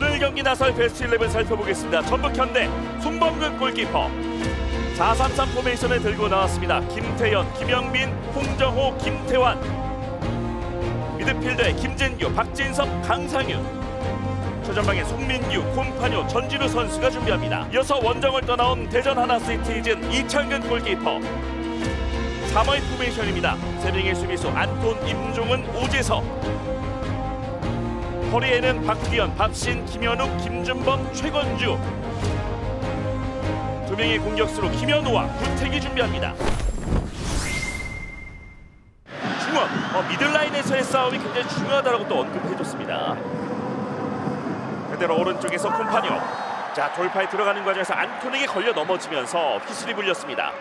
오늘 경기 나설 베스트 11 살펴보겠습니다. 전북 현대 손범근 골키퍼 433 포메이션을 들고 나왔습니다. 김태현, 김영민, 홍정호, 김태환 미드필더에 김진규, 박진섭, 강상윤 최전방에 송민규, 콤파뇨, 전진우 선수가 준비합니다. 이어서 원정을 떠나온 대전 하나시티즌 이창근 골키퍼 3의 포메이션입니다. 세 명의 수비수 안톤, 임종은, 오재석 허리에는 박기현, 박신, 김현욱, 김준범, 최건주 두 명의 공격수로 김현우와 구택이 준비합니다. 중원, 어, 미들라인에서의 싸움이 굉장히 중요하다고 또 언급해줬습니다. 그대로 오른쪽에서 콤파뇨 자 돌파에 들어가는 과정에서 안톤에게 걸려 넘어지면서 휘슬이 불렸습니다.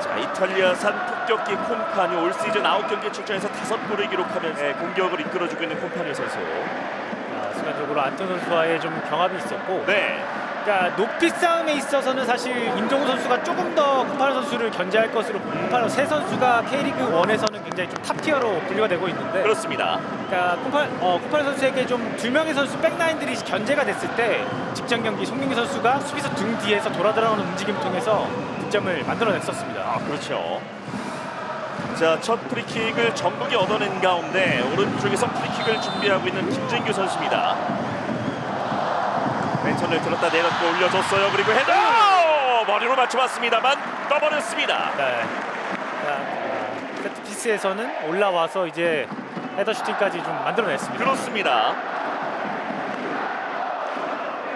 자 이탈리아산 폭격기 콤파뇨 올 시즌 9경기 출전해서 5골을 기록하면서 네, 공격을 이끌어주고 있는 콤파뇨 선수. 아, 순간적으로 안톤 선수와의 좀 경합이 있었고 네, 그러니까 높이 싸움에 있어서는 사실 임종우 선수가 조금 더 쿠파노 선수를 견제할 것으로 쿠파노 세 선수가 K리그 1에서는 굉장히 좀 탑티어로 분류가 되고 있는데 그렇습니다. 그러니까 쿠파, 어, 선수에게 좀 두 명의 선수 백라인들이 견제가 됐을 때 직전 경기 송민기 선수가 수비수 등 뒤에서 돌아 들어오는 움직임을 통해서 득점을 만들어냈었습니다. 아 그렇죠. 자 첫 프리킥을 전북이 얻어낸 가운데 오른쪽에서 프리킥을 준비하고 있는 김진규 선수입니다. 왼손을 들었다 내렸고 올려줬어요. 그리고 헤더 머리로 맞춰봤습니다만 떠버렸습니다. 네. 자, 어, 세트 피스에서는 올라와서 이제 헤더 슈팅까지 좀 만들어냈습니다. 그렇습니다.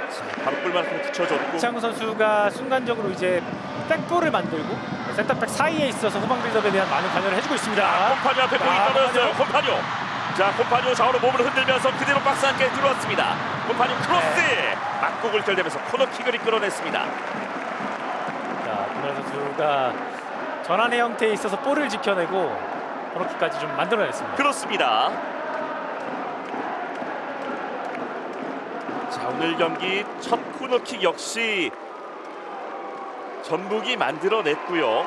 자, 바로 꿀만큼 붙여줬고 이창우 선수가 순간적으로 이제 백볼을 만들고 센터백 사이에 있어서 후방 빌드업에 대한 많은 관여를 해주고 있습니다. 콤파뇨 앞에 공이 아, 떨어졌어요. 콤파뇨. 자, 콤파뇨 좌우로 몸을 흔들면서 그대로 박스 안까지 들어왔습니다. 콤파뇨 크로스 네. 맞고 굴절되면서 코너킥을 이끌어냈습니다. 자, 김현 선수가 전환의 형태에 있어서 볼을 지켜내고 코너킥까지 좀 만들어냈습니다. 그렇습니다. 자, 오늘 경기 첫 코너킥 역시 전북이 만들어냈고요.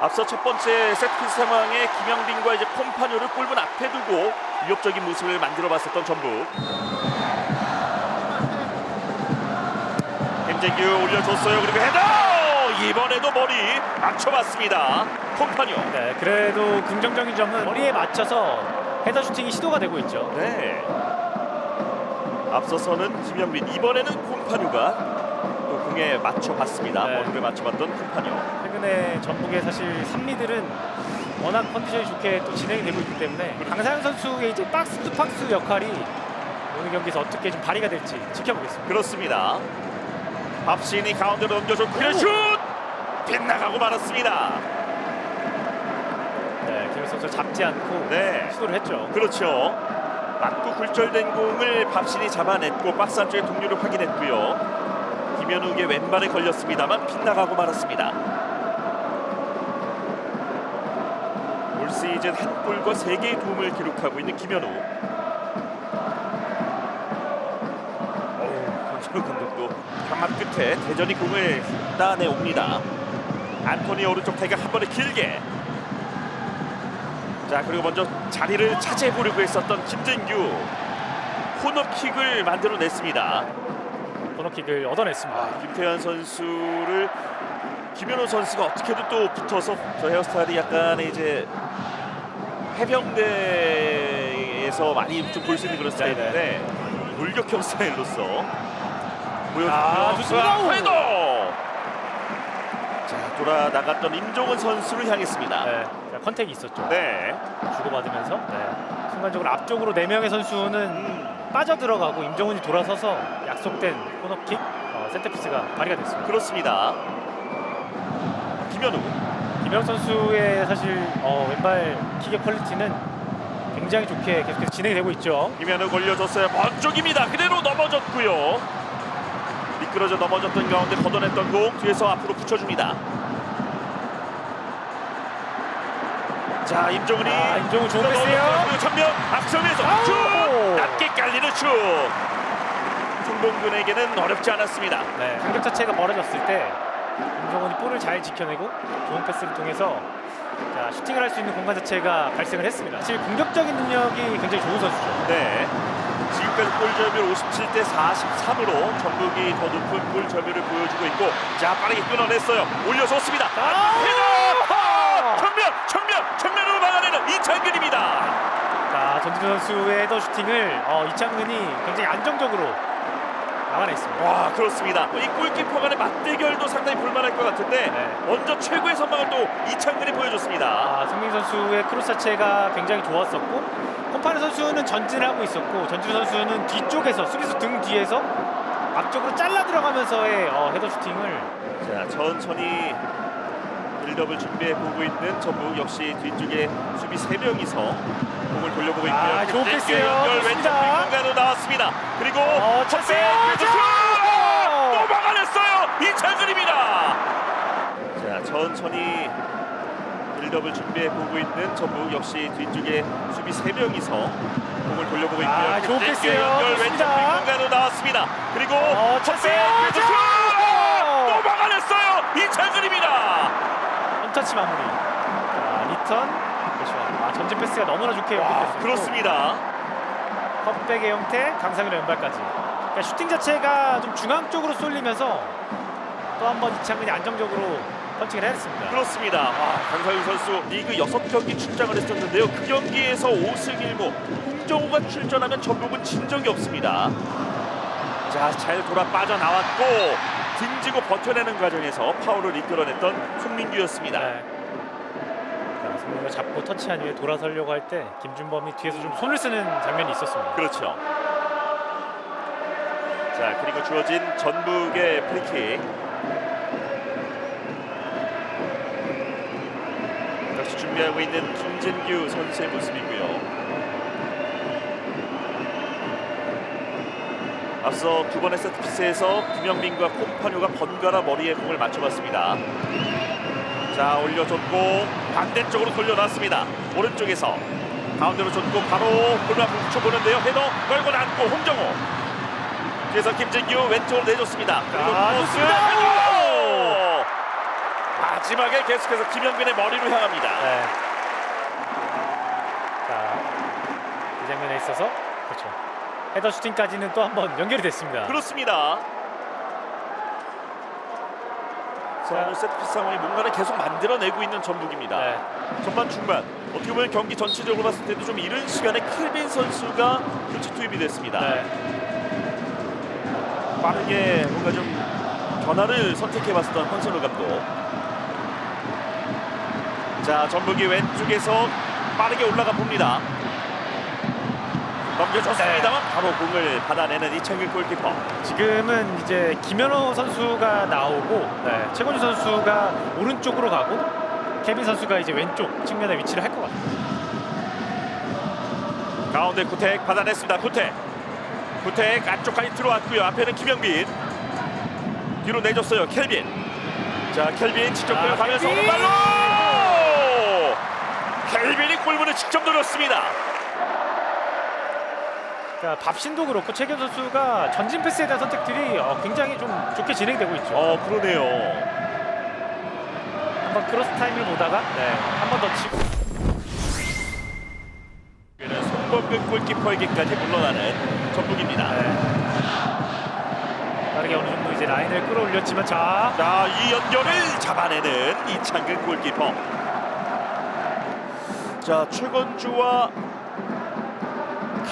앞서 첫 번째 세트피스 상황에 김영빈과 이제 콤파뇨를 골문 앞에 두고 위협적인 모습을 만들어봤었던 전북. 김재규 올려줬어요. 그리고 헤더! 이번에도 머리 맞춰봤습니다. 콤파뇨. 네, 그래도 긍정적인 점은 머리에 맞춰서 헤더 슈팅이 시도가 되고 있죠. 네. 앞서서는 김영빈 이번에는 콤파뉴가 또 공에 맞춰봤습니다. 네. 머리를 맞춰봤던 콤파뉴. 최근에 전북의 사실 산미들은 워낙 컨디션이 좋게 또 진행이 되고 있기 때문에 강사영 선수의 이제 박스 투 박스 역할이 오늘 경기에서 어떻게 좀 발휘가 될지 지켜보겠습니다. 그렇습니다. 밥신이 가운데로 넘겨줬고 그래 슛! 빗나가고 말았습니다. 네, 김현 선수 잡지 않고 네. 시도를 했죠. 그렇죠. 맞고 굴절된 공을 밥신이 잡아냈고 박스 안쪽에 동료를 확인했고요. 김현욱의 왼발에 걸렸습니다만 빗나가고 말았습니다. 올 시즌 한 골과 세 개의 도움을 기록하고 있는 김현욱. 강철욱 감독도 경합 끝에 대전이 공을 따내 옵니다. 안토니 오른쪽 태가 한 번에 길게 자 그리고 먼저 자리를 차지해 보려고 했었던 김진규 코너킥을 만들어냈습니다. 코너킥을 얻어냈습니다. 아, 김태현 선수를 김현우 선수가 어떻게든 또 붙어서 저 헤어스타일이 약간의 이제 해병대에서 많이 좀 볼 수 있는 그런 스타일인데 돌격형 스타일로서 보여주고요. 아, 좋습니다. 아, 헤더! 자 돌아 나갔던 임종은 선수를 향했습니다. 네, 자, 컨택이 있었죠. 네. 주고받으면서 네. 순간적으로 앞쪽으로 네 명의 선수는 음, 빠져 들어가고 임정훈이 돌아서서 약속된 코너킥 어, 센터피스가 발휘가 됐습니다. 그렇습니다. 김현우. 김영 선수의 사실 어, 왼발 킥의 퀄리티는 굉장히 좋게 계속해서 진행이 되고 있죠. 김현우 걸려줬어요. 먼쪽입니다. 그대로 넘어졌고요. 미끄러져 넘어졌던 가운데 걷어냈던 공 뒤에서 앞으로 붙여줍니다. 자 임종훈이 아, 임종훈 좋은. 패스예요. 전면 앞섬에서 아우! 슛 낮게 깔리는 슛. 송봉근에게는 어렵지 않았습니다. 네, 간격 자체가 벌어졌을 때 임정훈이 볼 볼을 잘 지켜내고 좋은 패스를 통해서 자, 슈팅을 할 수 있는 공간 자체가 발생을 했습니다. 사실 공격적인 능력이 굉장히 좋은 선수죠. 네. 지금까지 골 점유율 57대 43으로 전북이 더 높은 골 점유율을 보여주고 있고 자 빠르게 끊어냈어요. 올려줬습니다. 아! 헤더! 정면, 정면, 정면으로 막아내는 이창근입니다. 자, 전진우 선수의 헤더 슈팅을 어, 이창근이 굉장히 안정적으로 막아냈습니다. 와 그렇습니다. 이 골키퍼 간의 맞대결도 상당히 볼만할 것 같은데 네. 먼저 최고의 선방을 또 이창근이 보여줬습니다. 아, 승민 선수의 크로스 자체가 굉장히 좋았었고 콤파니 선수는 전진을 하고 있었고 전진우 선수는 뒤쪽에서 수비수 등 뒤에서 앞쪽으로 잘라 들어가면서의 어, 헤더 슈팅을 자 천천히 빌드업을 준비해 보고 있는 전북 역시 뒤쪽에 수비 세 명이서 공을 돌려보고 있고요. 아, 좋은 왼쪽 패스예요. 연결 왼쪽 좋습니다. 공간으로 나왔습니다. 그리고 어, 찼어요. 그래서 슛! 또 막아냈어요. 이창근입니다. 자 천천히 빌드업을 준비해 보고 있는 전북 역시 뒤쪽에 수비 세 명이서 공을 돌려보고 있고요. 아, 좋은 왼쪽 패스예요. 연결 왼쪽 좋습니다. 공간으로 나왔습니다. 그리고 어. 그래서 슛! 또 막아냈어요. 이창근입니다. 원터치 마무리. 자, 리턴. 그렇죠. 아, 전진 패스가 너무나 좋게 와, 연결됐습니다. 그렇습니다. 컵백의 형태, 강상윤의 왼발까지. 그러니까 슈팅 자체가 좀 중앙 쪽으로 쏠리면서 또 한 번 이창근이 안정적으로 펀칭을 해냈습니다. 그렇습니다. 아, 강상윤 선수 리그 6경기 출장을 했었는데요. 그 경기에서 5승 1무 홍정호가 출전하면 전북은 진 적이 없습니다. 자, 잘 돌아 빠져나왔고 등지고 버텨내는 과정에서 파울을 이끌어냈던 송민규였습니다. 네. 자, 승민이가 잡고 터치한 후에 돌아서려고 할 때 김준범이 뒤에서 좀 손을 쓰는 장면이 있었습니다. 그렇죠. 자, 그리고 주어진 전북의 프리킥. 역시 준비하고 있는 김진규 선수의 모습이고요. 앞서 두 번의 세트피스에서 김영민과 콤파뉴가 번갈아 머리에 공을 맞춰봤습니다. 자 올려줬고 반대쪽으로 돌려놨습니다. 오른쪽에서 가운데로 줬고 바로 골만 붙여보는데요. 헤더 걸고 남고 홍정호. 그래서 김진규 왼쪽으로 내줬습니다. 그리고 아! 마지막에 계속해서 김영민의 머리로 향합니다. 네. 자, 이 장면에 있어서 그렇죠. 헤더 슈팅까지는 또 한 번 연결이 됐습니다. 그렇습니다. 자, 자. 뭐 세트 피스 상황이 뭔가를 계속 만들어내고 있는 전북입니다. 네. 전반 중반 어떻게 보면 경기 전체적으로 봤을 때도 좀 이른 시간에 킬빈 선수가 교체 투입이 됐습니다. 네. 빠르게 뭔가 좀 변화를 선택해봤었던 황선우 감독. 자 전북이 왼쪽에서 빠르게 올라가 봅니다. 넘겨줬습니다만 바로 공을 받아내는 이창규 골키퍼. 지금은 이제 김현호 선수가 나오고 네, 최건주 선수가 오른쪽으로 가고 케빈 선수가 이제 왼쪽 측면에 위치를 할 것 같아요. 가운데 구택 받아냈습니다. 구택. 구택 안쪽까지 들어왔고요. 앞에는 김영빈. 뒤로 내줬어요. 켈빈. 자, 켈빈 직접 아, 들어가면서 켈빈! 오른발로! 켈빈이 골문을 직접 노렸습니다. 자, 밥신도 그렇고 최경 선수가 전진 패스에 대한 선택들이 어, 굉장히 좀 좋게 진행되고 있죠. 어, 그러네요. 한번 크로스 타임을 보다가 네, 한 번 더 치고 여기는 송범근 골키퍼에게까지 물러나는 전북입니다. 네. 빠르게 어느 정도 이제 라인을 끌어올렸지만 자, 자, 이 연결을 잡아내는 이창근 골키퍼. 자, 최건주와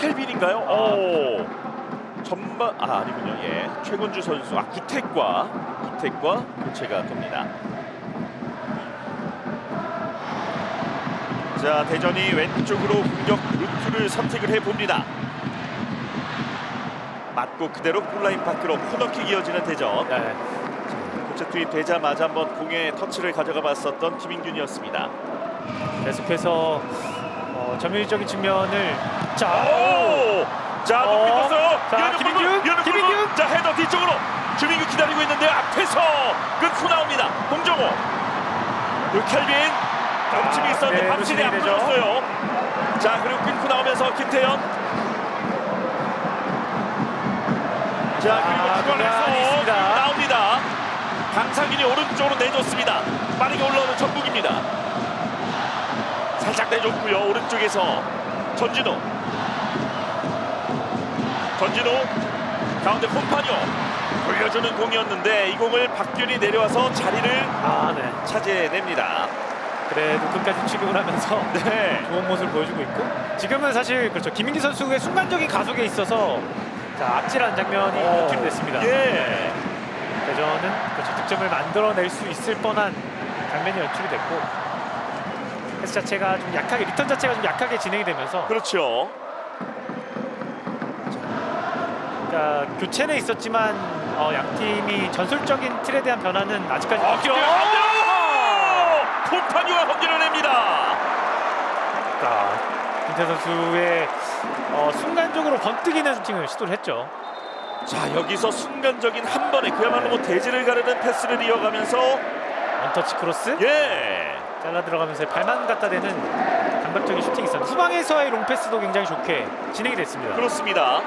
켈빈인가요? 오. 전반 아 아니군요. 예. 최건주 선수 아 구택과 구택과 교체가 됩니다. 자, 대전이 왼쪽으로 공격 루트를 선택을 해 봅니다. 맞고 그대로 골라인 밖으로 코너킥 이어지는 대전. 네. 교체 투입되자마자 한번 공에 터치를 가져가 봤었던 김인균이었습니다. 계속해서 어, 점유율적인 측면을 자, 오! 자, 높이 어. 떴어요. 자, 이현우 김인균, 골문, 이현우 김인균. 골문. 자, 헤더 뒤쪽으로. 주민규 기다리고 있는데 앞에서 끊고 나옵니다. 홍정호. 그 켈빈. 밤침이 아, 있었는데 네, 밤침이 안 되죠. 보였어요. 자, 그리고 끊고 나오면서 김태현. 자, 그리고 아, 그걸 해서 있습니다. 나옵니다. 강상균이 오른쪽으로 내줬습니다. 빠르게 올라오는 전북입니다. 살짝 내줬고요. 오른쪽에서 전진호. 전진호 가운데 콤파뇨 돌려주는 공이었는데 이 공을 박균이 내려와서 자리를 아, 네. 차지해냅니다. 그래도 끝까지 취급을 하면서 네. 좋은 모습을 보여주고 있고 지금은 사실 그렇죠 김민기 선수의 순간적인 가속에 있어서 자 아찔한 장면이 연출됐습니다. 예. 대전은 그렇죠 득점을 만들어낼 수 있을 뻔한 장면이 연출이 됐고 패스 자체가 좀 약하게 리턴 자체가 좀 약하게 진행이 되면서 그렇죠. 그러니까 교체는 있었지만 어, 양 팀이 전술적인 틀에 대한 변화는 아직까지 어, 없죠. 콤파뇨가 건드려냅니다. 아, 김태 선수의 어, 순간적으로 번뜩이는 슈팅을 시도를 했죠. 자 여기서 순간적인 한 번에 그야말로 뭐 대지를 가르는 패스를 이어가면서 원터치 크로스 예 잘라 들어가면서 발만 갖다 대는 감각적인 슈팅이 있었는데 후방에서의 롱패스도 굉장히 좋게 진행이 됐습니다. 그렇습니다.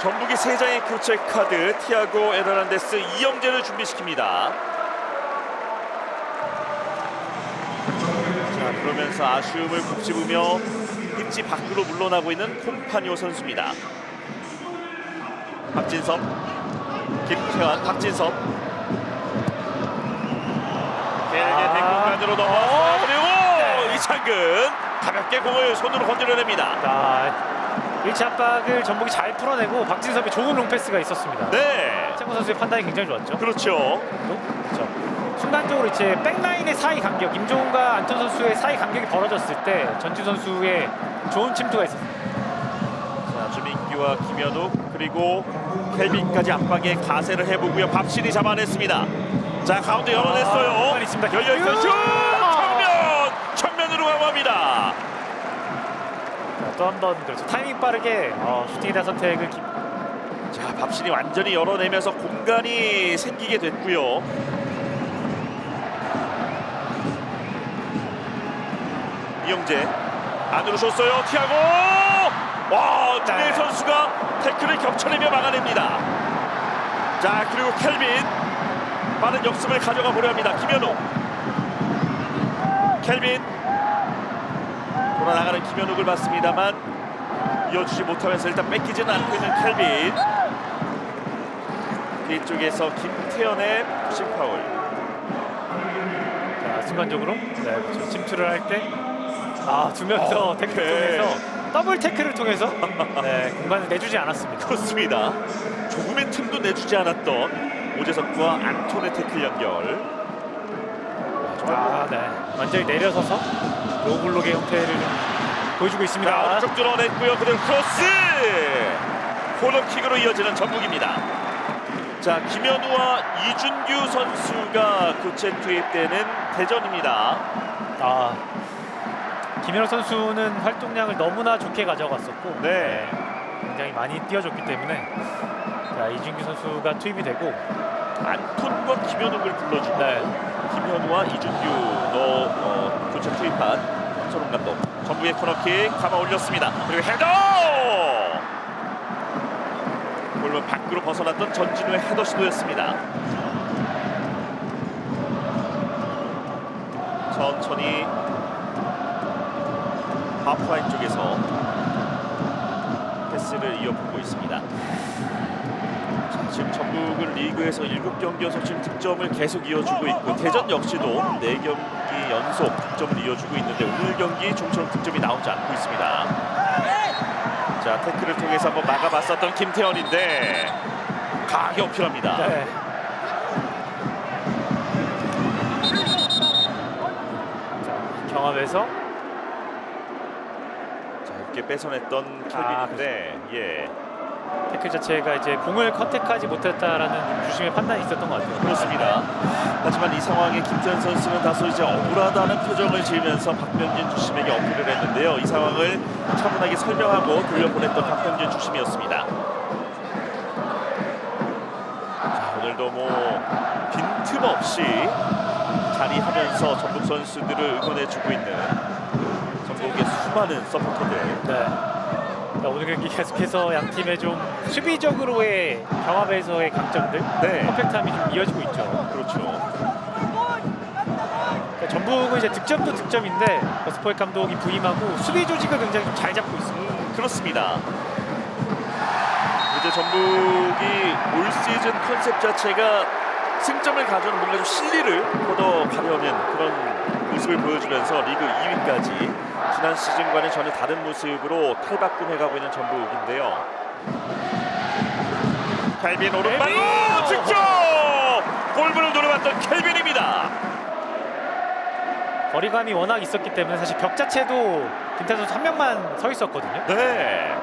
전북이 세 장의 교체 카드 티아고 에르난데스 이영재를 준비시킵니다. 자 그러면서 아쉬움을 곱씹으며 pit지 밖으로 물러나고 있는 콤파니오 선수입니다. 박진섭, 김태환, 박진섭. 길게 아. 된 공간으로 넘어왔어요. 그리고 네. 이창근 가볍게 공을 손으로 건드려냅니다. 자, 1차 압박을 전북이 잘 풀어내고 박진섭의 좋은 롱패스가 있었습니다. 네, 최고 선수의 판단이 굉장히 좋았죠. 그렇죠. 또 그렇죠. 순간적으로 이제 백라인의 사이 간격, 임종훈과 안톤 선수의 사이 간격이 벌어졌을 때 전주 선수의 좋은 침투가 있었습니다. 자, 주민기와 김현욱 그리고 켈빈까지 압박에 가세를 해보고요. 밥신이 잡아냈습니다. 자, 가운데 열어냈어요. 아, 있습니다. 열려있어요. 슛! 정면! 정면으로 강화합니다. 또한번 그렇죠. 타이밍 빠르게 어, 슈팅에 대한 선택을 기... 자, 밥신이 완전히 열어내면서 공간이 생기게 됐고요. 이영재 안으로 줬어요. 티아고! 와, 두뇌 네. 선수가 태클을 겹쳐내며 막아냅니다. 자, 그리고 켈빈 빠른 역습을 가져가 보려 합니다. 김현욱. 켈빈 돌아 나가는 김현욱을 봤습니다만 이어주지 못하면서 일단 뺏기지는 않고 있는 켈빈. 뒤쪽에서 김태현의 푸싱 파울. 자, 순간적으로 네, 그렇죠. 침투를 할 때 아, 두명더 어, 태클을 네. 통해서 더블 태클을 통해서 네, 공간을 내주지 않았습니다. 그렇습니다. 조금의 틈도 내주지 않았던 오재석과 안톤의 태클 연결. 아, 네. 완전히 내려서서 로블록의 형태를 좀 보여주고 있습니다. 자, 오른쪽 뚫어냈고요. 그대로 크로스! 코너킥으로 이어지는 전북입니다. 자, 김현우와 이준규 선수가 교체 투입되는 대전입니다. 아, 김현우 선수는 활동량을 너무나 좋게 가져갔었고 네. 굉장히 많이 뛰어줬기 때문에 자, 이준규 선수가 투입이 되고 안톤과 김현욱을 불러주고 네. 김현우와 이준규 너 어, 교체 투입한 서론 감독 전북의 코너킥 감아 올렸습니다. 그리고 헤더! 골문 밖으로 벗어났던 전진우의 헤더 시도였습니다. 천천히 하프라인 쪽에서 패스를 이어보고 있습니다. 자, 지금 전북은 리그에서 7경기 연속 지금 득점을 계속 이어주고 있고 대전 역시도 4경기 연속 득점을 이어주고 있는데 오늘 경기 좀처럼 득점이 나오지 않고 있습니다. 자 태클을 통해서 한번 막아봤었던 김태현인데 강하게 어필합니다. 네. 자, 경합에서 자 이렇게 뺏어냈던 아, 켈빈인데 예 태클 자체가 이제 공을 컨택하지 못했다라는 좀 주심의 판단이 있었던 것 같아요. 그렇습니다. 하지만 이 상황에 김태현 선수는 다소 이제 억울하다는 표정을 지으면서 박병진 주심에게 어필을 했는데요. 이 상황을 차분하게 설명하고 돌려보냈던 박병진 주심이었습니다. 자, 오늘도 뭐 빈틈없이 자리하면서 전북 선수들을 응원해주고 있는 전북의 수많은 서포터들. 네. 자, 오늘 경기 계속해서 양 팀의 좀 수비적으로의 경합에서의 강점들, 네. 퍼펙트함이 좀 이어지고 있죠. 그렇죠. 그러니까 전북은 이제 득점도 득점인데 버스포의 감독이 부임하고 수비 조직을 굉장히 좀잘 잡고 있습니다. 음, 그렇습니다. 이제 전북이 올 시즌 컨셉 자체가 승점을 가져오는 뭔가 좀 실리를 걷어가려는 그런 모습을 보여주면서 리그 2위까지 지난 시즌과는 전혀 다른 모습으로 탈바꿈 해가고 있는 전북인데요. 켈빈 오른발로 켈빈! 직접 골문을 노려봤던 켈빈입니다. 거리감이 워낙 있었기 때문에 사실 벽 자체도 김태 선수 한 명만 서 있었거든요. 네.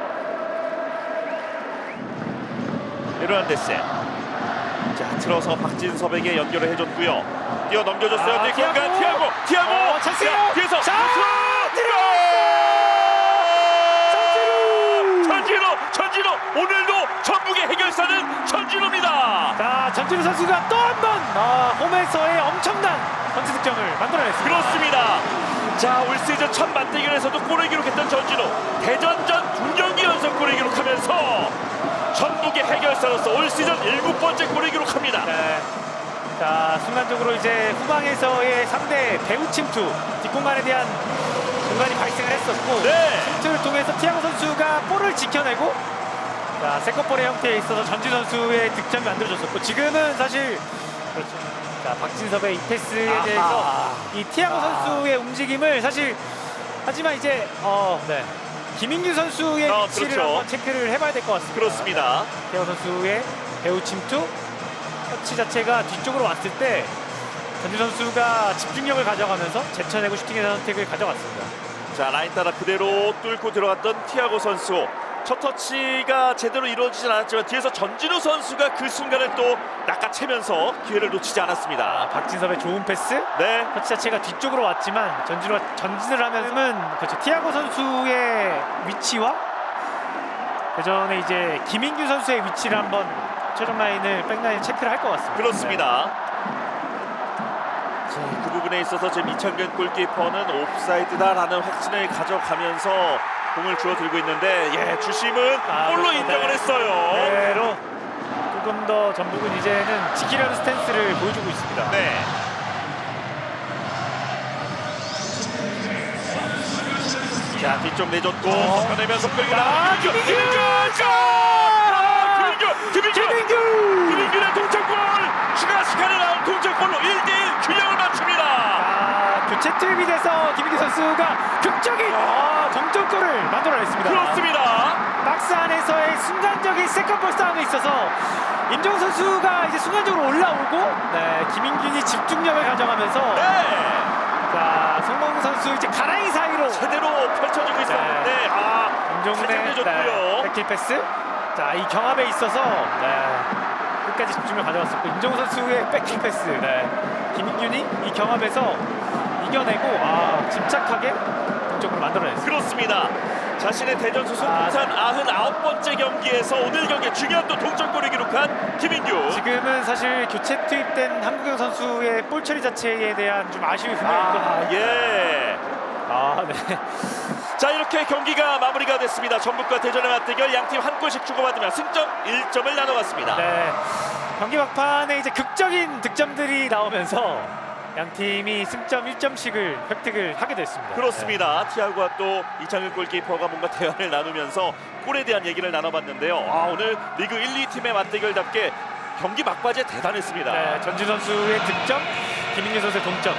에르난데스. 자, 틀어서 박진섭에게 연결을 해줬고요. 뛰어 넘겨줬어요. 아, 뒷공간 티아고! 티아고, 티아고. 어, 찬스요! 자, 뒤에서 자, 전진호! 전진호, 전진호. 오늘도 전북의 해결사는 전진호입니다. 자 전준우 선수가 또 한 번 아, 홈에서의 엄청난 선취 득점을 만들어냈습니다. 그렇습니다. 자, 올 시즌 첫 맞대결에서도 골을 기록했던 전진호. 대전전 두 경기 연속 골을 기록하면서 전북의 해결사로서 올 시즌 일곱 번째 골을 기록합니다. 네. 자 순간적으로 이제 후방에서의 상대 배우 침투 뒷공간에 대한 공간이 발생을 했었고 네. 침투를 통해서 티아고 선수가 볼을 지켜내고 자 세컨볼의 형태에 있어서 전진 선수의 득점이 만들어졌었고 지금은 사실 그렇죠. 자 박진섭의 이 패스에 아하. 대해서 이 티아고 아. 선수의 움직임을 사실 하지만 이제 어 네. 김인규 선수의 어, 위치를 그렇죠. 한번 체크를 해봐야 될 것 같습니다. 그렇습니다. 태호 선수의 배우 침투 터치 자체가 뒤쪽으로 왔을 때 전주 선수가 집중력을 가져가면서 제쳐내고 슈팅의 선택을 가져갔습니다. 자 라인 따라 그대로 뚫고 들어갔던 티아고 선수 첫 터치가 제대로 이루어지진 않았지만 뒤에서 전진우 선수가 그 순간을 또 낚아채면서 기회를 놓치지 않았습니다. 박진섭의 좋은 패스 네, 터치 자체가 뒤쪽으로 왔지만 전진우가 전진을 하면은 그렇죠 티아고 선수의 위치와 대전에 이제 김인규 선수의 위치를 한번 최종 라인을 백라인 체크를 할 것 같습니다. 그렇습니다. 자, 그 부분에 있어서 지금 이창근 골키퍼는 옵사이드다라는 확신을 가져가면서 공을 주워 들고 있는데 예 주심은 아, 골로 그렇죠. 인정을 네. 했어요. 대로 조금 더 전북은 이제는 지키려는 스탠스를 보여주고 있습니다. 네. 자 뒤쪽 내줬고 어. 벗겨내면서 끌고 자, 나가 김민규 김민규! 김민규! 김민규의 동점골 추가 시간에 나온 동점골로 1대1 균형을 맞춥니다. 아, 교체 투입이 돼서 김민규 선수가 극적인 아, 동점골을 만들어냈습니다. 그렇습니다. 박스 안에서의 순간적인 세컨볼 싸움에 있어서 임정 선수가 이제 순간적으로 올라오고 네, 김인균이 집중력을 가져가면서 네. 자 송몽 선수 이제 가랑이 사이로 제대로 펼쳐지고 있었는데 아 임종훈의 살짝 내줬고요. 네, 백킬 패스 자 이 경합에 있어서 네, 끝까지 집중을 가져갔었고 임종훈 선수의 백킬 패스 네, 김인균이 이 경합에서 이겨내고 아 침착하게 동점을 만들어냈습니다. 그렇습니다. 자신의 대전 소속 아, 부산 99번째 경기에서 오늘 경기에 중요한 또 동점골을 기록한 김인규. 지금은 사실 교체 투입된 한국영 선수의 볼 처리 자체에 대한 좀 아쉬움이 분명히 아, 있거든요. 예. 아, 네. 자 이렇게 경기가 마무리가 됐습니다. 전북과 대전의 맞대결 양팀 한 골씩 주고받으며 승점 1점을 나눠갔습니다. 네. 경기 막판에 이제 극적인 득점들이 나오면서 양 팀이 승점 1점씩을 획득을 하게 됐습니다. 그렇습니다. 티아고와 또 이창근 골키퍼가 뭔가 대화를 나누면서 골에 대한 얘기를 나눠봤는데요. 아, 오늘 리그 1, 2팀의 맞대결답게 경기 막바지에 대단했습니다. 네. 네, 전진 선수의 득점, 김민규 선수의 동점.